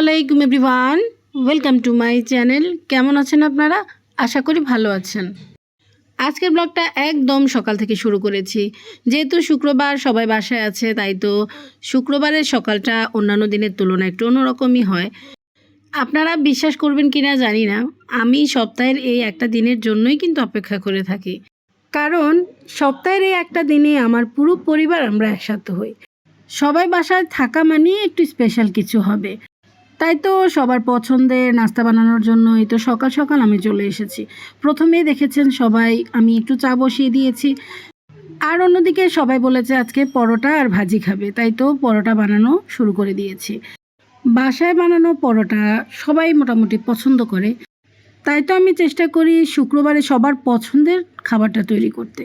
আলাইকুম everyone, welcome to my channel. কেমন আছেন আপনারা? আশা করি ভালো আছেন। আজকের ব্লগটা একদম সকাল থেকে শুরু করেছি। যেহেতু শুক্রবার সবাই বাসায় আছে, তাই তো শুক্রবারের সকালটা অন্যান্য দিনের তুলনায় একটু অন্যরকমই হয়। আপনারা বিশ্বাস করবেন কিনা জানি না, আমি সপ্তাহের এই একটা দিনের জন্যই কিন্তু অপেক্ষা করে থাকি। কারণ সপ্তাহের এই একটা দিনে আমার পুরো পরিবার আমরা একসাথে হই। সবাই বাসায় থাকা মানে একটু স্পেশাল কিছু হবে। তাই তো সবার পছন্দের নাস্তা বানানোর জন্য এই তো সকাল সকাল আমি চলে এসেছি। প্রথমেই দেখেছেন সবাই, আমি একটু চা বসিয়ে দিয়েছি। আর অন্যদিকে সবাই বলেছে আজকে পরোটা আর ভাজি খাবে, তাই তো পরোটা বানানো শুরু করে দিয়েছি। বাসায় বানানো পরোটা সবাই মোটামুটি পছন্দ করে। তাই তো আমি চেষ্টা করি শুক্রবারে সবার পছন্দের খাবারটা তৈরি করতে।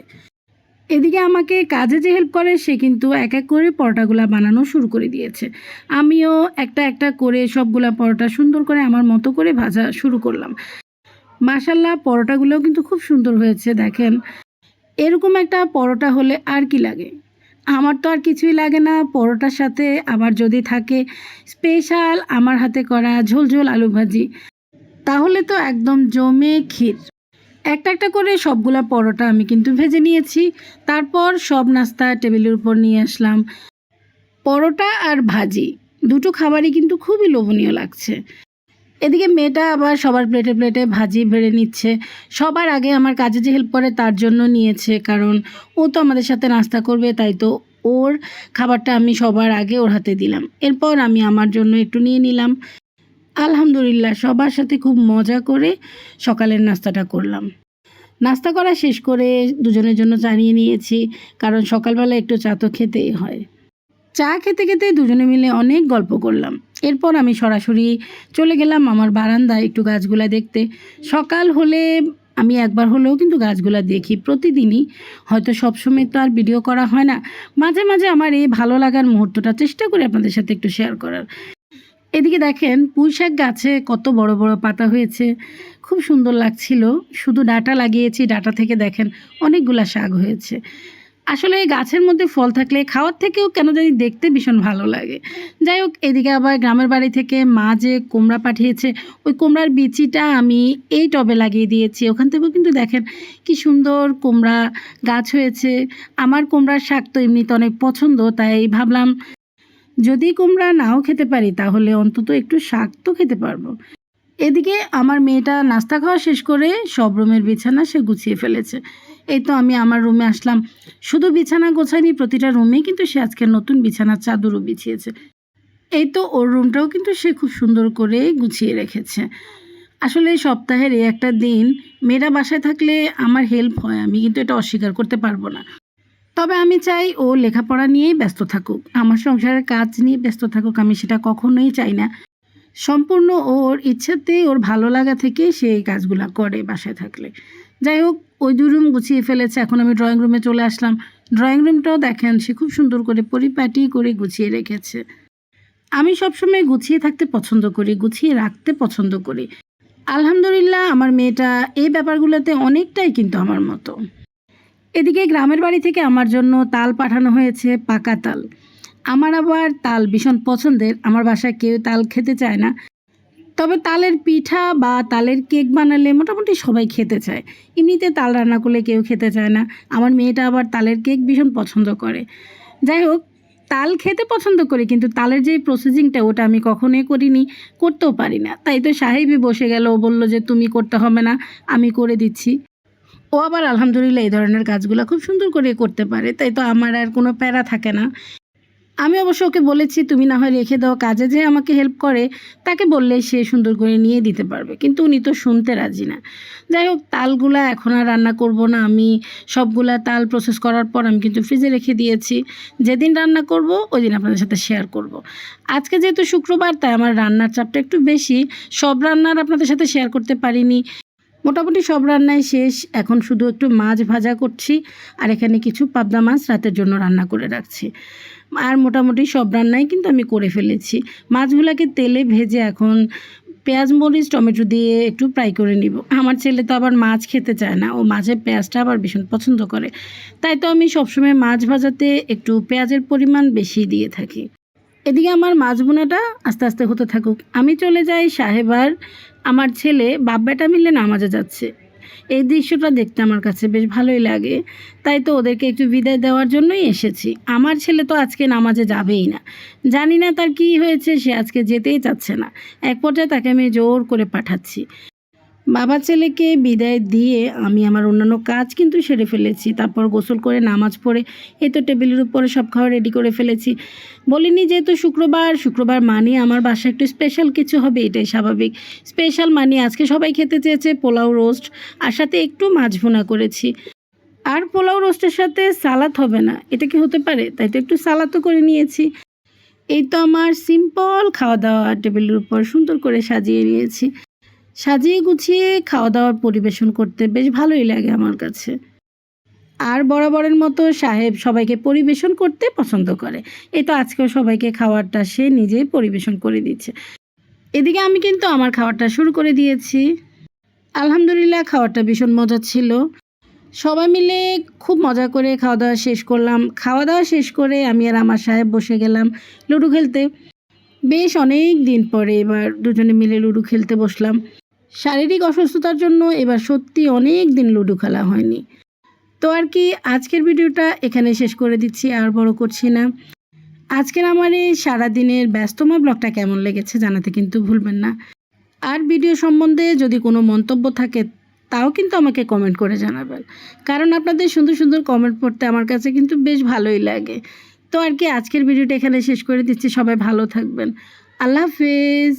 এদিকে আমাকে কাজে যে হেল্প করে, সে কিন্তু এক এক করে পরোটাগুলা বানানো শুরু করে দিয়েছে। আমিও একটা একটা করে সবগুলা পরোটা সুন্দর করে আমার মতো করে ভাজা শুরু করলাম। মাসাল্লাহ পরোটাগুলোও কিন্তু খুব সুন্দর হয়েছে, দেখেন। এরকম একটা পরোটা হলে আর কি লাগে? আমার তো আর কিছুই লাগে না, পরোটার সাথে আবার যদি থাকে স্পেশাল আমার হাতে করা ঝোল ঝোল আলু ভাজি, তাহলে তো একদম জমে ক্ষীর। একটা একটা করে সবগুলা পরোটা আমি কিন্তু ভেজে নিয়েছি। তারপর সব নাস্তা টেবিলের উপর নিয়ে আসলাম। পরোটা আর ভাজি, দুটো খাবারই কিন্তু খুবই লোভনীয় লাগছে। এদিকে মেয়েটা আবার সবার প্লেটে প্লেটে ভাজি বেড়ে নিচ্ছে। সবার আগে আমার কাজে যে হেল্প করে তার জন্য নিয়েছে, কারণ ও তো আমাদের সাথে নাস্তা করবে, তাই তো ওর খাবারটা আমি সবার আগে ওর হাতে দিলাম। এরপর আমি আমার জন্য একটু নিয়ে নিলাম। আলহামদুলিল্লাহ, সবার সাথে খুব মজা করে সকালের নাস্তাটা করলাম। নাস্তা করা শেষ করে দুজনের জন্য চা নিয়ে নিয়েছি, কারণ সকালবেলা একটু চা তো খেতেই হয়। চা খেতে খেতে দুজনে মিলে অনেক গল্প করলাম। এরপর আমি সরাসরি চলে গেলাম আমার বারান্দায় একটু গাছগুলা দেখতে। সকাল হলে আমি একবার হলেও কিন্তু গাছগুলা দেখি প্রতিদিনই। হয়তো সবসময় তো আর ভিডিও করা হয় না। মাঝে মাঝে আমার এই ভালো লাগার মুহূর্তটা চেষ্টা করি আপনাদের সাথে একটু শেয়ার করার। এদিকে দেখেন পুঁই শাক গাছে কত বড় বড় পাতা হয়েছে। খুব সুন্দর লাগছিল। শুধু ডাটা লাগিয়েছি, ডাটা থেকে দেখেন অনেকগুলা শাক হয়েছে। আসলে এই গাছের মধ্যে ফল থাকলে খাওয়ার থেকেও কেন জানি দেখতে ভীষণ ভালো লাগে। যাই হোক, এদিকে আবার গ্রামের বাড়ি থেকে মা যে কুমড়া পাঠিয়েছে, ওই কুমড়ার বিচিটা আমি এই টবে লাগিয়ে দিয়েছি। ওখান থেকেও কিন্তু দেখেন কি সুন্দর কুমড়া গাছ হয়েছে। আমার কুমড়ার শাক তো এমনিতে অনেক পছন্দ, তাই ভাবলাম যদি কুমড়া নাও খেতে পারি, তাহলে অন্তত একটু শাক তো খেতে পারব। এদিকে আমার মেয়েটা নাস্তা খাওয়া শেষ করে সব রুমের বিছানা সে গুছিয়ে ফেলেছে। এই তো আমি আমার রুমে আসলাম। শুধু বিছানা গোছায়নি, প্রতিটা রুমে কিন্তু সে আজকে নতুন বিছানার চাদরও বিছিয়েছে। এই তো ওর রুমটাও কিন্তু সে খুব সুন্দর করে গুছিয়ে রেখেছে। আসলে সপ্তাহের এই একটা দিন, মেয়েরা বাসায় থাকলে আমার হেল্প হয়, আমি কিন্তু এটা অস্বীকার করতে পারব না। তবে আমি চাই ও লেখাপড়া নিয়েই ব্যস্ত থাকুক। আমার সংসারের কাজ নিয়ে ব্যস্ত থাকুক, আমি সেটা কখনোই চাই না। সম্পূর্ণ ওর ইচ্ছাতে ওর ভালো লাগা থেকে সে এই কাজগুলা করে বাসায় থাকলে। যাই হোক, ওই দুই রুম গুছিয়ে ফেলেছে, এখন আমি ড্রয়িং রুমে চলে আসলাম। ড্রয়িং রুমটাও দেখেন, সে খুব সুন্দর করে পরিপাটি করে গুছিয়ে রেখেছে। আমি সবসময় গুছিয়ে থাকতে পছন্দ করি, গুছিয়ে রাখতে পছন্দ করি। আলহামদুলিল্লাহ, আমার মেয়েটা এই ব্যাপারগুলোতে অনেকটাই কিন্তু আমার মতো। এদিকে গ্রামের বাড়ি থেকে আমার জন্য তাল পাঠানো হয়েছে পাকা তাল। আমার আবার তাল ভীষণ পছন্দের, আমার বাসায় কেউ তাল খেতে চায় না। তবে তালের পিঠা বা তালের কেক বানালে মোটামুটি সবাই খেতে চায়। এমনিতে তাল রান্না করলে কেউ খেতে চায় না। আমার মেয়েটা আবার তালের কেক ভীষণ পছন্দ করে। যাই হোক, তাল খেতে পছন্দ করি, কিন্তু তালের যে প্রসেসিংটা ওটা আমি কখনোই করিনি, করতেও পারি না। তাই তো সাহেবই বসে গেল বলল যে, তুমি করতে হবে না, আমি করে দিচ্ছি। ও আবার আলহামদুলিল্লাহ এই ধরনের কাজগুলো খুব সুন্দর করে করতে পারে, তাই তো আমার আর কোনো প্যারা থাকে না। আমি অবশ্য ওকে বলেছি, তুমি না হয় রেখে দাও কাজে যে আমাকে হেল্প করে। তাকে বললে সে সুন্দর করে নিয়ে দিতে পারবে, কিন্তু উনি তো শুনতে রাজি না। যাই হোক, তালগুলা এখন আর রান্না করব না, আমি সবগুলা তাল প্রসেস করার পর আমি কিন্তু ফ্রিজে রেখে দিয়েছি। যেদিন রান্না করব, ওই দিন আপনাদের সাথে শেয়ার করব। আজকে যেহেতু শুক্রবার, তাই আমার রান্নার চাপটা একটু বেশি, সব রান্নার আপনাদের সাথে শেয়ার করতে পারিনি। মোটামুটি সব রান্নাই শেষ। এখন শুধু একটু মাছ ভাজা করছি আর এখানে কিছু পাবদা মাছ রাতের জন্য রান্না করে রাখছি। আর মোটামুটি সব রান্নাই কিন্তু আমি করে ফেলেছি। মাছগুলোকে তেলে ভেজে এখন পেঁয়াজ, মরিচ, টমেটো দিয়ে একটু ফ্রাই করে নিব। আমার ছেলে তো আবার মাছ খেতে চায় না। ও মাছের পেঁয়াজটা আবার ভীষণ পছন্দ করে। তাই তো আমি সবসময় মাছ ভাজাতে একটু পেঁয়াজের পরিমাণ বেশি দিয়ে থাকি। এদিকে আমার মাছ বোনাটা আস্তে আস্তে হতে থাকুক। আমি চলে যাই সাহেবার আমার ছেলে বাব্বাটা মিলে নামাজে যাচ্ছে। এই দৃশ্যটা দেখতে আমার কাছে বেশ ভালোই লাগে। তাই তো ওদেরকে একটু বিদায় দেওয়ার জন্যই এসেছি। আমার ছেলে তো আজকে নামাজে যাবেই না। জানি না তার কী হয়েছে, সে আজকে যেতেই চাচ্ছে না। এক পর্যায়ে তাকে আমি জোর করে পাঠাচ্ছি। বাবা ছেলেকে বিদায় দিয়ে আমি আমার অন্যান্য কাজ কিন্তু সেরে ফেলেছি। তারপর গোসল করে, নামাজ পড়ে, এই তো টেবিলের উপরে সব খাওয়া রেডি করে ফেলেছি। বলিনি যেহেতু শুক্রবার শুক্রবার মানে আমার বাসায় একটু স্পেশাল কিছু হবে, এটাই স্বাভাবিক। স্পেশাল মানে আজকে সবাই খেতে চেয়েছে, পোলাও রোস্ট আর সাথে একটু মাছ ভুনা করেছি। আর পোলাও রোস্টের সাথে সালাদ হবে না, এটা কি হতে পারে? তাই তো একটু সালাদও করে নিয়েছি। এই তো আমার সিম্পল খাওয়া দাওয়া টেবিলের উপর সুন্দর করে সাজিয়ে নিয়েছি। সাজিয়ে গুছিয়ে খাওয়া দাওয়ার পরিবেশন করতে বেশ ভালোই লাগে আমার কাছে। আর বরাবরের মতো সাহেব সবাইকে পরিবেশন করতে পছন্দ করে। এই তো আজকেও সবাইকে খাবারটা সে নিজেই পরিবেশন করে দিচ্ছে। এদিকে আমি কিন্তু আমার খাবারটা শুরু করে দিয়েছি। আলহামদুলিল্লাহ খাবারটা ভীষণ মজা ছিল। সবাই মিলে খুব মজা করে খাওয়া দাওয়া শেষ করলাম। খাওয়া দাওয়া শেষ করে আমি আর আমার সাহেব বসে গেলাম লুডো খেলতে। বেশ অনেক দিন পরে এবার দুজনে মিলে লুডো খেলতে বসলাম। শারীরিক অসুস্থতার জন্য এবার সত্যি অনেক দিন লুডো খেলা হয়নি। তো আর কি, আজকের ভিডিওটা এখানে শেষ করে দিচ্ছি, আর বড় করছি না। আজকের আমার এই সারাদিনের ব্যস্তময় ব্লগটা কেমন লেগেছে জানাতে কিন্তু ভুলবেন না। আর ভিডিও সম্বন্ধে যদি কোনো মন্তব্য থাকে, তাও কিন্তু আমাকে কমেন্ট করে জানাবেন। কারণ আপনাদের সুন্দর সুন্দর কমেন্ট পড়তে আমার কাছে কিন্তু বেশ ভালোই লাগে। তো আর কি, আজকের ভিডিওটা এখানে শেষ করে দিচ্ছি, সবাই ভালো থাকবেন। আল্লাহ হাফেজ।